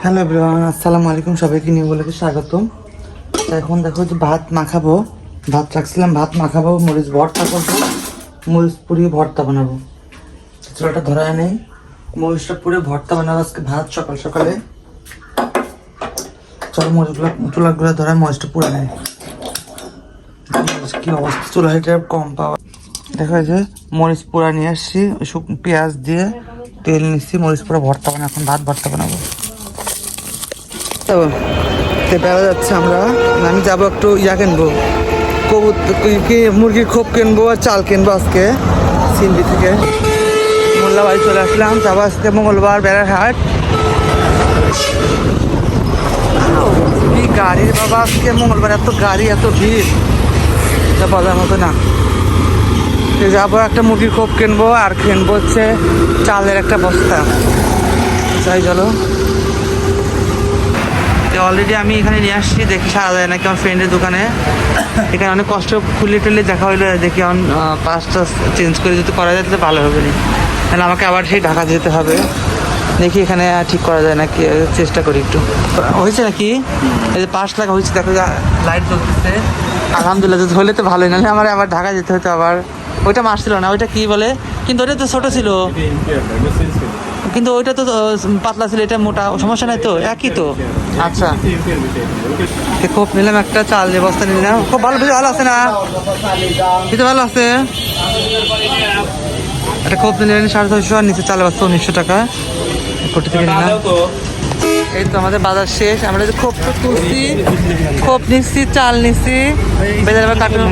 Hello everyone আসসালামু আলাইকুম সবাইকে নিয়ে বলে স্বাগতম। এখন দেখো যে ভাত মাখাবো। ভাত রাখছিলাম, ভাত মাখাবো, মরিচ ভর্তা করব, মরিচ পুড়িয়ে ভর্তা বানাবো। চুলাটা ধরায় নেই। মরিচটা পুড়ে ভর্তা বানাবো আজকে ভাত সকাল সকালে। চলো মরিচগুলো চুলাগুলো ধরায় মরিচটা পুড়ে নেয় কি অবস্থা? চুলা কম পাওয়া। দেখা যাচ্ছে মরিচ পোড়া নিয়ে আসছি। পেঁয়াজ দিয়ে তেল নিচ্ছি। মরিচ পোড়া ভর্তা বানাবো, এখন ভাত ভর্তা বানাবো। তো বেড়া যাচ্ছে আমরা। আমি যাব একটু ইয়া কিনবো। কবুত কি- মুরগির খোপ কিনবো আর চাল কিনবো আজকে সিন্ডি থেকে। মোল্লা বাড়ি চলে আসলাম। যাব আজকে মঙ্গলবার বেড়ার হাট কি গাড়ির বাবা, আজকে মঙ্গলবার এত গাড়ি, এত ভিড়। এটা বলার মতো না। যাব একটা মুরগির খোপ কিনবো আর কিনবো হচ্ছে চালের একটা বস্তা। যাই চলো অলরেডি আমি এখানে নিয়ে আসছি, দেখি সারা যায় নাকি আমার ফ্রেন্ডের দোকানে। এখানে অনেক কষ্ট খুলে টুলে দেখা হইল, দেখি এখন পাঁচটা চেঞ্জ করে যদি করা যায় তাহলে ভালো হবে না তাহলে আমাকে আবার সেই ঢাকা যেতে হবে। দেখি এখানে ঠিক করা যায় নাকি চেষ্টা করি একটু। হয়েছে নাকি? এই যে পাঁচ লাখ হয়েছে, দেখো লাইট জ্বলতেছে। আলহামদুলিল্লাহ হলে তো ভালোই, নাহলে আমার আবার ঢাকা যেতে হতো আবার। ওইটা মারছিল না, ওইটা কি বলে? কিন্তু ওটা তো ছোট ছিল। কিন্তু ওইটা তো পাতলা ছিল, এটা মোটা, সমস্যা নাই তো, একই তো। আচ্ছা। খুব নিলাম একটা, চাল যে বস্তা নিলাম। খুব ভালো বেশি ভালো আছে না? কিন্তু ভালো আছে। একটা খুব নিলেন, সাড়ে ছয়শো, আর নিচে চাল বস্তা উনিশশো টাকা। কোটি থেকে নিলাম। এই তো আমাদের বাজার শেষ। আমরা যে খোপ তুলছি, খোপ নিচ্ছি, চাল নিচ্ছি। বেজার কাটুন।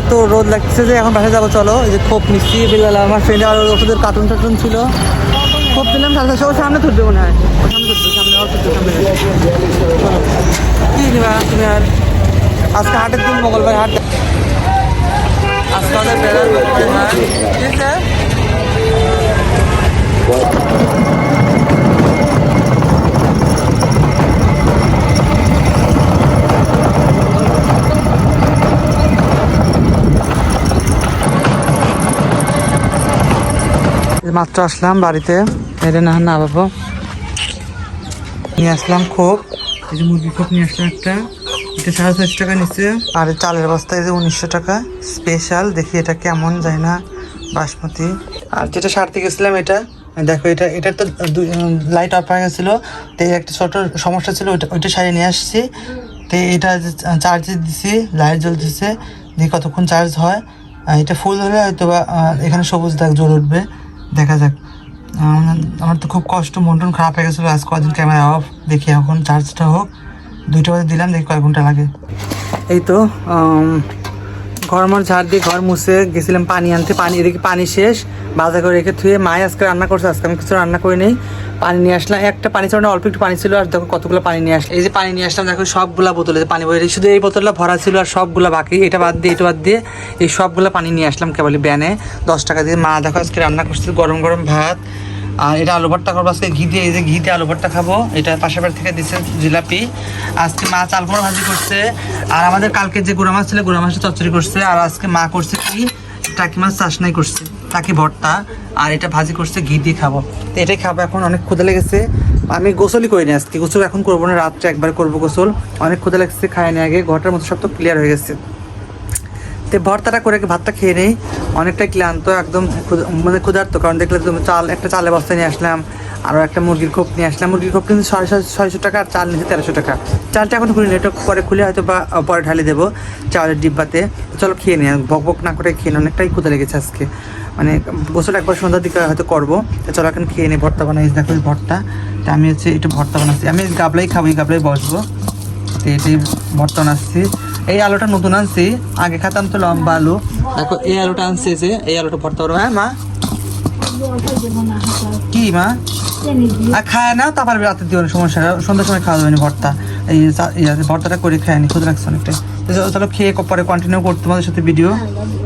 এত রোদ লাগছে যে এখন বাসায় যাব, চলো। এই যে খোপ মিষ্টি বিলাল আমার ফ্রেন্ড আর ওষুধের কার্টুন টার্টুন ছিল। খোপ দিলাম, সাথে ওর সামনে ধরবে মনে হয়। সামনে ধরবে, সামনে সামনে কি নিবা, তুমি আর? আজকে হাটের দিন, মঙ্গলবার হাট। আজকে আমাদের বেড়ার মাত্র আসলাম বাড়িতে। এটা না না বাবু। নিয়ে আসলাম খোপ। এই যে মুরগি খোপ নিয়ে আসলাম একটা। এটা সাড়ে চারশো টাকা নিচ্ছে। আর চালের বস্তা এই যে উনিশশো টাকা। স্পেশাল। দেখি এটা কেমন যায় না। বাসমতি। আর যেটা সারতে গেছিলাম এটা, দেখো এটা, এটার তো লাইট অফ হয়ে গেছিল। তো একটা ছোট সমস্যা ছিল, ওইটা ওইটা সারিয়ে নিয়ে আসছি। তো এটা চার্জে দিছি, লাইট জ্বলতেছে। দিয়ে কতক্ষণ চার্জ হয় এটা ফুল হলে হয়তো বা এখানে সবুজ দাগ জ্বলে উঠবে। দেখা যাক। আমার তো খুব কষ্ট, মন টন খারাপ হয়ে গেছিল। আজ কদিন ক্যামেরা অফ দেখি এখন চার্জটা হোক। দুইটা বাজে দিলাম, দেখি কয়েক ঘণ্টা লাগে। এই তো আম, ঘর মর ঝাড় দিয়ে ঘর মুছে গেছিলাম পানি আনতে। পানি এদিকে পানি শেষ বাজার করে রেখে থুয়ে মায় আজকে রান্না করছে আজকে আমি কিছু রান্না করে নেই। পানি নিয়ে আসলাম একটা পানি ছিল অল্প একটু পানি ছিল আর দেখো কতগুলো পানি নিয়ে আসলাম। এই যে পানি নিয়ে আসলাম দেখো সবগুলা বোতলে পানি বই শুধু এই বোতলটা ভরা ছিল আর সবগুলা বাকি এটা বাদ দিয়ে এটা বাদ দিয়ে এই সবগুলা পানি নিয়ে আসলাম কেবলই ব্যানে। দশ টাকা দিয়ে মা দেখো আজকে রান্না করছিল গরম গরম ভাত আর এটা আলু ভর্তা করব। আজকে ঘি দিয়ে, এই যে ঘি দিয়ে আলু ভর্তা খাব। এটা বাড়ি থেকে দিচ্ছে জিলাপি। আজকে মা চাল কুমড়ো ভাজি করছে। আর আমাদের কালকে যে গুঁড়া মাছ ছিল, গুঁড়া মাছের চচ্চড়ি করছে। আর আজকে মা করছে কি? টাকি মাছ চাষনাই করছে। টাকি ভর্তা। আর এটা ভাজি করছে, ঘি দিয়ে খাব। তো এটাই খাব। এখন অনেক ক্ষুদা লেগেছে। আমি গোসলই করিনি আজকে। গোসল এখন করব না, রাত্রে একবার করব গোসল। অনেক ক্ষুদা লেগেছে খাইনি আগে। ঘরটার মতো সব তো ক্লিয়ার হয়ে গেছে। তো ভর্তাটা করে ভাতটা খেয়ে নেই। অনেকটাই ক্লান্ত, একদম মানে ক্ষুধার্ত। কারণ দেখলে তুমি চাল, একটা চালের বস্তা নিয়ে আসলাম আরও একটা মুরগির খোপ নিয়ে আসলাম। মুরগির খোপ কিন্তু ছয় ছয়শো টাকা, আর চাল নিচ্ছে তেরোশো টাকা। চালটা এখন খুলি এটা পরে খুলে হয়তো বা পরে ঢালি দেবো চালের ডিব্বাতে। চলো খেয়ে নিই বক বক না করে খেয়ে নিই, অনেকটাই ক্ষুধা লেগেছে আজকে। মানে গোসল একবার সন্ধ্যার দিকে হয়তো করব, তো চলো এখন খেয়ে নিই ভর্তা বানাই দেখো ভর্তা। তো আমি হচ্ছে একটু ভর্তা বানাচ্ছি। আমি গাবলাই খাব, এই গাবলাই বসবো। তো এটাই ভর্তা আনছি এই আলুটা নতুন আনছি। আগে খাতাম তো লম্বা আলু। দেখো, এই আলুটা আনছি যে, এই আলুটা ভর্তা করব। হ্যাঁ মা? কি, মা? আর খায় না তারপর রাতে দিও না, সমস্যা। সন্ধ্যার সময় খাওয়া যাবে না ভর্তা। এই ভর্তাটা করে খায়নি খুদ রাখছে অনেকটাই। তো চলো খেয়ে পরে কন্টিনিউ করতে তোমাদের সাথে ভিডিও